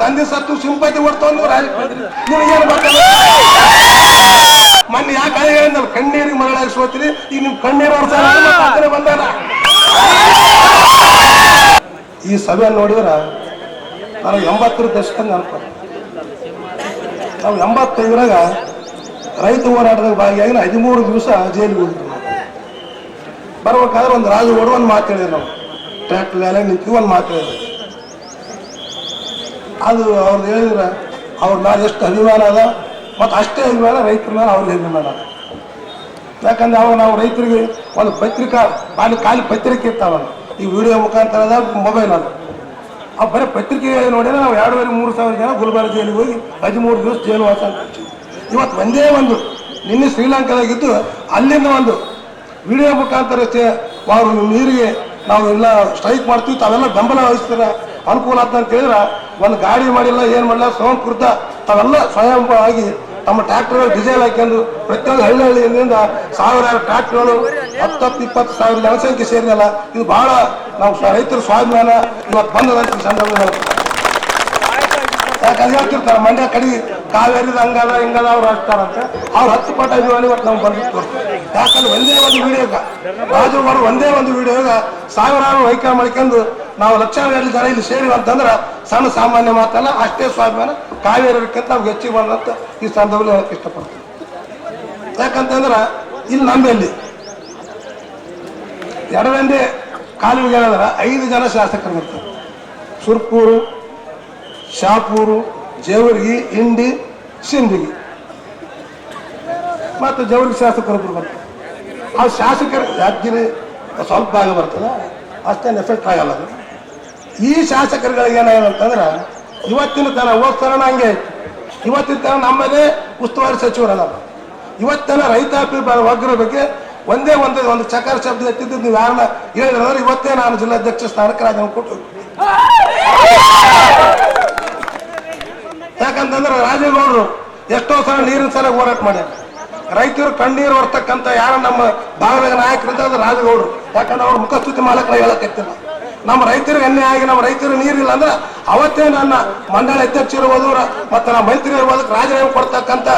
ತಂದೆ ಸತ್ತು ಸಿಂಪತಿ ಕೊಡ್ತಾವ್ ಮೊನ್ನೆ ಯಾಕೆ ಕಣ್ಣೀರಿಗೆ ಮರಳಾಗಿ ಸೋತಿರಿ, ಈಗ ನಿಮ್ ಕಣ್ಣೀರು ಬಂದಾರ. ಈ ಸಭೆ ನೋಡಿದ್ರ ನಾನು ಎಂಬತ್ತರ ದಶಕ ನಾವು ಎಂಬತ್ತೈದರಾಗ ರೈತ ಹೋರಾಟದ ಭಾಗಿಯಾಗಿ ಹದಿಮೂರು ದಿವಸ ಜೈಲಿಗೆ ಹೋಗಿದ್ವಿ. ಬರ್ಬೇಕಾದ್ರೆ ಒಂದು ರಾಜು ಓಡುವ ಒಂದು ಮಾತು ನಾವು ಟ್ರ್ಯಾಕ್ಟರ್ ಮೇಲೆ ನಿಂತು ಒಂದು ಮಾತು ಅದು ಅವ್ರು ಹೇಳಿದ್ರೆ ಅವ್ರ ಮೇಲೆ ಎಷ್ಟು ಅಭಿಮಾನ ಅದ, ಮತ್ತು ಅಷ್ಟೇ ಅಭಿಮಾನ ರೈತರ ಮೇಲೆ ಅವ್ರಿಗೆ ಅಭಿಮಾನ ಅದ ಯಾಕಂದ್ರೆ ಅವಾಗ ನಾವು ರೈತರಿಗೆ ಒಂದು ಪತ್ರಿಕಾ ಖಾಲಿ ಖಾಲಿ ಪತ್ರಿಕೆ ಇರ್ತಾವಲ್ಲ ಈ ವಿಡಿಯೋ ಮುಖಾಂತರ ಅದ ಮೊಬೈಲ್ ಅದು. ಆ ಬರೀ ಪತ್ರಿಕೆ ನೋಡಿದ್ರೆ ನಾವು ಎರಡೂವರೆ ಮೂರು ಸಾವಿರ ಜನ ಗುಲ್ಬರ್ಗ ಜೈಲಿಗೆ ಹೋಗಿ ಹದಿಮೂರು ದಿವಸ ಜೈಲು ವಾಸ ಅಂತ ಹಚ್ಚಿದ್ವಿ. ಇವತ್ತು ಒಂದೇ ಒಂದು, ನಿನ್ನೆ ಶ್ರೀಲಂಕಾದಾಗಿದ್ದು ಅಲ್ಲಿಂದ ಒಂದು ವಿಡಿಯೋ ಮುಖಾಂತರ ಅವರು ನೀರಿಗೆ ನಾವು ಎಲ್ಲ ಸ್ಟ್ರೈಕ್ ಮಾಡ್ತೀವಿ ತಾವೆಲ್ಲ ಬೆಂಬಲ ವಹಿಸ್ತಾರೆ, ಅನುಕೂಲ ಅಂತ ಹೇಳಿದ್ರೆ ಒಂದು ಗಾಡಿ ಮಾಡಿಲ್ಲ, ಏನು ಮಾಡಿಲ್ಲ ಸ್ವಯಂ ತಾವೆಲ್ಲ ಸ್ವಯಂ ಆಗಿ ತಮ್ಮ ಟ್ರ್ಯಾಕ್ಟರ್ ಡೀಸೆಲ್ ಹಾಕೊಂಡು ಪ್ರತಿಯೊಂದು ಹಳ್ಳಿ ಹಳ್ಳಿಯಿಂದ ಸಾವಿರಾರು ಟ್ರ್ಯಾಕ್ಟರ್ಗಳು ಹತ್ತತ್ತು ಇಪ್ಪತ್ತು ಸಾವಿರ ಜನಸಂಖ್ಯೆ ಸೇರಿದಲ್ಲ. ಇದು ಬಹಳ ನಾವು ರೈತರ ಸ್ವಾಭಿಮಾನ. ಇವತ್ತು ಬಂದದಂತ ಸಂದರ್ಭದಲ್ಲಿ ಯಾಕಂದ್ರೆ ಹೇಳ್ತಿರ್ತಾರೆ, ಮಂಡ್ಯ ಕಡೆ ಕಾವೇರಿದ ಹಂಗದ, ಹಿಂಗದ, ಅವ್ರು ಹಾಕ್ತಾರಂತೆ ಅವ್ರು ಹತ್ತು ಪಟ ಅಭಿಮಾನಿ ಇವತ್ತು ನಾವು ಬಂದು ತೋರಿಸ್ತೀವಿ ಯಾಕಂದ್ರೆ ಒಂದೇ ಒಂದು ವಿಡಿಯೋಗ ರಾಜು ಅವರು ಒಂದೇ ಒಂದು ವಿಡಿಯೋಗ ಸಾವಿರಾರು ವೈಕಲ್ ಮಾಡ್ಕೊಂಡು ನಾವು ಲಕ್ಷಾಂತರ ಜನ ಇಲ್ಲಿ ಸೇರಿ ಅಂತಂದ್ರೆ ಸಣ್ಣ ಸಾಮಾನ್ಯ ಮಾತಲ್ಲ, ಅಷ್ಟೇ ಸ್ವಾಭಿಮಾನ. ಕಾವೇರಿಕ್ಕಿಂತ ನಾವು ಹೆಚ್ಚಿಗೆ ಬಂದಂತ ಈ ಸಂದರ್ಭದಲ್ಲಿ ಹೇಳಕ್ಕೆ ಇಷ್ಟಪಡ್ತೀನಿ ಯಾಕಂತಂದ್ರೆ ಇಲ್ಲಿ ನಮ್ಮಲ್ಲಿ ಎರಡನೇ ಕಾಲುವೆಗೆ ಹೇಳಿದ್ರೆ ಐದು ಜನ ಶಾಸಕರು ಬರ್ತಾರೆ ಸುರ್ಪೂರು, ಶಾಪೂರು, ಜೇವರ್ಗಿ, ಇಂಡಿ ಸಿಂಧಿಗಿ ಮತ್ತು ಜವರ್ಗಿ ಶಾಸಕರೊಬ್ಬರು ಬರ್ತಾರೆ. ಆ ಶಾಸಕರು ಯಾದಗಿರಿ ಸ್ವಲ್ಪ ಭಾಗ ಬರ್ತದೆ? ಅಷ್ಟೇನು ಎಫೆಕ್ಟ್ ಆಗಲ್ಲ ಅದು. ಈ ಶಾಸಕರುಗಳಿಗೆ ಏನಾಗಿದೆ ಅಂತಂದ್ರೆ, ಇವತ್ತಿನ ತನ ಹೋಗ್ತಾನ ಹಂಗೆ ಇವತ್ತಿನ ತನ ನಮ್ಮದೇ ಉಸ್ತುವಾರಿ ಸಚಿವರಲ್ಲ ಇವತ್ತಿನ ರೈತಾಪಿ ಒಗ್ಗರ ಬಗ್ಗೆ ಒಂದೇ ಒಂದು ಒಂದು ಚಕಾರ ಶಬ್ದ ಎತ್ತಿದ್ದು ನೀವು ಯಾರನ್ನ ಹೇಳಿದ್ರೆ ಇವತ್ತೇ ನಾನು ಜಿಲ್ಲಾಧ್ಯಕ್ಷ ಸ್ಥಾನಕ್ಕೆ ರಾಜೀನಾಮೆ ಕೊಟ್ಟು ಯಾಕಂತಂದ್ರೆ ರಾಜೇಗೌಡರು ಎಷ್ಟೋ ಸಲ ನೀರಿನ ಸಲ ಹೋರಾಟ ಮಾಡ್ಯಾರ. ರೈತರು ಕಣ್ಣೀರು ಹೊರ್ತಕ್ಕಂಥ ಯಾರ ನಮ್ಮ ಭಾಗದ ನಾಯಕರಿದ್ದ ಅದು ರಾಜೇಗೌಡರು. ಯಾಕಂದ್ರೆ ಅವ್ರ ಮುಖಸ್ತುತಿ ಮಾಲಕರ ಹೇಳಕತ್ತಿಲ್ಲ ನಮ್ಮ ರೈತರಿಗೆ ಅನ್ಯಾಯ ಆಗಿ ನಮ್ಮ ರೈತರು ನೀರಿಲ್ಲ ಅಂದ್ರೆ ಅವತ್ತೇ ನನ್ನ ಮಂಡಳ ಅಧ್ಯಕ್ಷ ಇರ್ಬೋದು ಮತ್ತೆ ನಮ್ಮ ಮೈತ್ರಿ ಇರ್ಬೋದು, ರಾಜೀನಾಮೆ ಕೊಡ್ತಕ್ಕಂಥ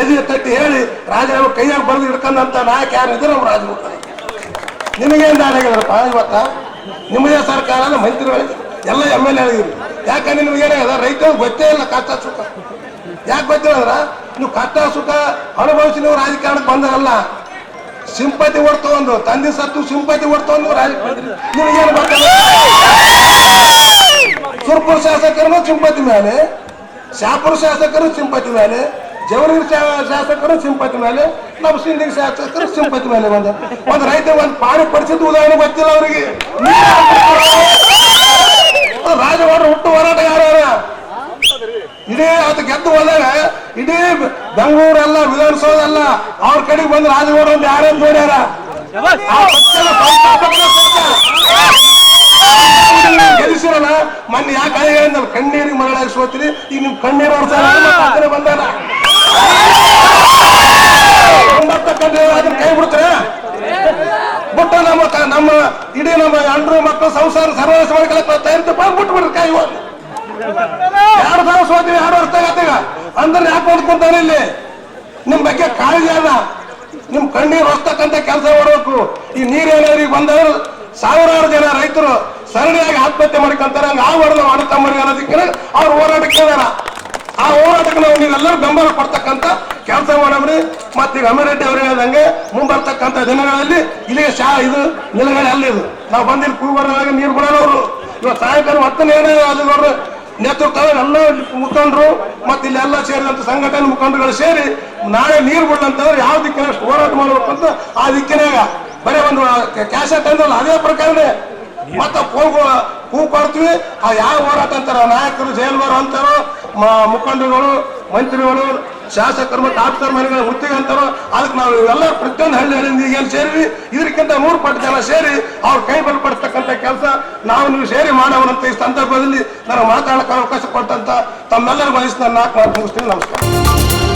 ಎದೆ ತಟ್ಟಿ ಹೇಳಿ ರಾಜೀನಾಮೆ ಕೈಯಾಗಿ ಬರೆದು ಹಿಡ್ಕೊಂಡಂತ ನಾಯಕ ಯಾರಿದ್ರೆ ನಮ್ಮ ರಾಜಗೌಡ ನಿಮಗೇನು ಹೇಳಿದ್ರಪ್ಪ ಇವತ್ತ? ನಿಮ್ಮದೇ ಸರ್ಕಾರ ಮಂತ್ರಿಗಳಿಗೆ ಎಲ್ಲ ಎಂ ಎಲ್ ಎ ಯಾಕಂದ್ರೆ ನಿಮ್ಗೆ ಏನಾಗದ ಗೊತ್ತೇ ಇಲ್ಲ ಕಷ್ಟ ಸುಖ. ಯಾಕೆ ಗೊತ್ತಿಲ್ಲ ನೀವು ಕಷ್ಟ ಸುಖ ಅನುಭವಿಸಿ ನೀವು ರಾಜಕಾರಣಕ್ಕೆ ಬಂದರಲ್ಲ, ಸಿಂಪತಿ ಹೊಡ್ತು ಒಂದು ತಂದೆ ಸತ್ತು ಸಿಂಪತಿ ಹೊಡ್ತು ಒಂದು ರಾಜಕಾರಣ ನಿಮಗೇನು ಗೊತ್ತಿಲ್ಲ ಸುರ್ಪುರ ಶಾಸಕರು ಸಿಂಪತಿ ಮೇಲೆ ಶಾಪುರ ಶಾಸಕರು ಸಿಂಪತಿ ಮೇಲೆ ಜವರಿಗೆ ಶಾಸಕರು ಸಿಂಪತಿ ಮೇಲೆ, ನಮ್ಮ ಸಿಂಧಿಗೆ ಶಾಸಕರು ಸಿಂಪತಿ ಮೇಲೆ ಒಂದು ಒಂದು ರೈತ ಒಂದು ಪಾಡಿ ಪಡಿಸಿದ್ದು ಉದಾಹರಣೆ ಗೊತ್ತಿಲ್ಲ ಅವರಿಗೆ. ರಾಜವಾಡ ಹುಟ್ಟು ಹೋರಾಟ ಯಾರ್ಯಾರ ಇಡೀ ಅದು ಗೆದ್ದು ಹೋದಾಗ ಇಡೀ ಬೆಂಗಳೂರಲ್ಲ ವಿಧಾನಸೌಧ ಅಲ್ಲ ಅವ್ರ ಕಡೆಗೆ ಬಂದು ರಾಜವಾಡ ಒಂದು ಯಾರೇನು ನೋಡ್ಯಾರ ಮೊನ್ನೆ ಯಾಕೆ ಅದೇ ಹೇಳಿದ್ನಲ್ಲ ಕಣ್ಣೀರಿಗೆ ಮಗಳಾಗಿ ಸೋತಿರಿ ಈಗ ನಿಮ್ ಕಣ್ಣೀರು ಒಂಬತ್ತಕ್ಕಂತ ಅದನ್ನ ಕೈ ಬಿಡ್ತಾರೆ ಬಿಟ್ಟು ನಮ್ಮ ನಮ್ಮ ಇಡೀ ನಮ್ಮ ಅಂಡ್ರು ಮಕ್ಕಳು ಸಂಸಾರ ಸರ್ವನಾಶ ತಯಾರಿ ತಯಾರಿತ ಬಿಟ್ಟು ಬಿಡ್ರಿ ಕೈ ಎರಡು ಸಾವಿರ ಸೋತೀವಿ ಎರಡು ವರ್ಷ ಆಗತ್ತೀಗ ಅಂದ್ರೆ ಯಾಕೆ ಹೊಂದ್ಕೊಂತಾನೆ ಇಲ್ಲಿ? ನಿಮ್ ಬಗ್ಗೆ ಕಾಳಜಿ ಅದ ನಿಮ್ ಕಣ್ಣೀರು ಹೊಸ್ತಕ್ಕಂತ ಕೆಲಸ ಮಾಡಬೇಕು. ಈ ನೀರೇನೇರಿಗೆ ಬಂದವರು ಸಾವಿರಾರು ಜನ ರೈತರು ಸರಣಿಯಾಗಿ ಆತ್ಮಹತ್ಯೆ ಮಾಡ್ಕೊಂತಾರೆ ಆಗಬಾರ್ದು ಮಾಡುತ್ತಾ ಮರಿ ಅನ್ನೋದಕ್ಕೆ ಅವ್ರು ಹೋರಾಟಕ್ಕೆ ಆ ಹೋರಾಟಕ್ಕೆ ನಾವು ನೀವೆಲ್ಲರೂ ಬೆಂಬಲ ಕೊಡ್ತಕ್ಕಂತ ಕೆಲಸ ಮಾಡಬ್ರಿ ಮತ್ತೆ ಈಗ ಅಮೀರೆಡ್ಡಿ ಅವರು ಹೇಳಿದಂಗೆ ಮುಂಬರ್ತಕ್ಕಂಥ ದಿನಗಳಲ್ಲಿ ಇಲ್ಲಿಗೆ ಶಾ ಇದು ನಿಲುಗಡೆ ಅಲ್ಲಿ ಇದು. ನಾವು ಬಂದಿಲ್ಲಿ ಕೂಗುವಾಗ ನೀರು ಬಿಡೋರು ಇವತ್ತು ಸಾಯಂಕಾಲ ಮತ್ತೆ ಏನೇ ಅದು ನೇತೃತ್ವ ಎಲ್ಲ ಮುಖಂಡರು ಮತ್ತೆ ಇಲ್ಲಿ ಎಲ್ಲ ಸೇರಿದಂತ ಸಂಘಟನೆ ಮುಖಂಡರುಗಳು ಸೇರಿ ನಾಳೆ ನೀರು ಬಿಡಂತಂದ್ರೆ ಯಾವ ದಿಕ್ಕಿನ ಹೋರಾಟ ಮಾಡಬೇಕು ಅಂತ ಆ ದಿಕ್ಕಿನಾಗ. ಬರೀ ಒಂದು ಕ್ಯಾಶೆಟ್ ಅಂದ್ರಲ್ಲ, ಅದೇ ಪ್ರಕಾರನೇ ಮತ್ತ ಹೂ ಕೊಡ್ತೀವಿ. ಅವ್ ಯಾವ ಹೋರಾಟ ಅಂತಾರ, ನಾಯಕರು ಜೈಲ್ ಅಂತಾರೋ ಮುಖಂಡರುಗಳು, ಮಂತ್ರಿಗಳು, ಶಾಸಕರು ಮತ್ತು ಆಫೀಸರ್ ಮನೆಗಳ ಹುತ್ತಿಗೆ ಅಂತಾರೋ, ಅದಕ್ಕೆ ನಾವು ಇವೆಲ್ಲ ಪ್ರತಿಯೊಂದು ಹಳ್ಳಿ ಹಳ್ಳಿಯಿಂದ ಈಗ ಏನು ಸೇರಿ ಇದಕ್ಕಿಂತ ಮೂರು ಪಟ್ಟು ಜನ ಸೇರಿ ಅವ್ರ ಕೈ ಬಲಪಡಿಸ್ತಕ್ಕಂಥ ಕೆಲಸ ನಾವು ನೀವು ಸೇರಿ ಮಾಡವನಂತ ಈ ಸಂದರ್ಭದಲ್ಲಿ ನಾನು ಮಾತಾಡಕ್ಕೆ ಅವಕಾಶ ಕೊಟ್ಟಂತ ತಮ್ಮೆಲ್ಲರಿಗೂ ವಯಸ್ಸನ್ನ ನಾಲ್ಕು ಮಾತು ಮುಗಿಸ್ತೀನಿ. ನಮಸ್ಕಾರ.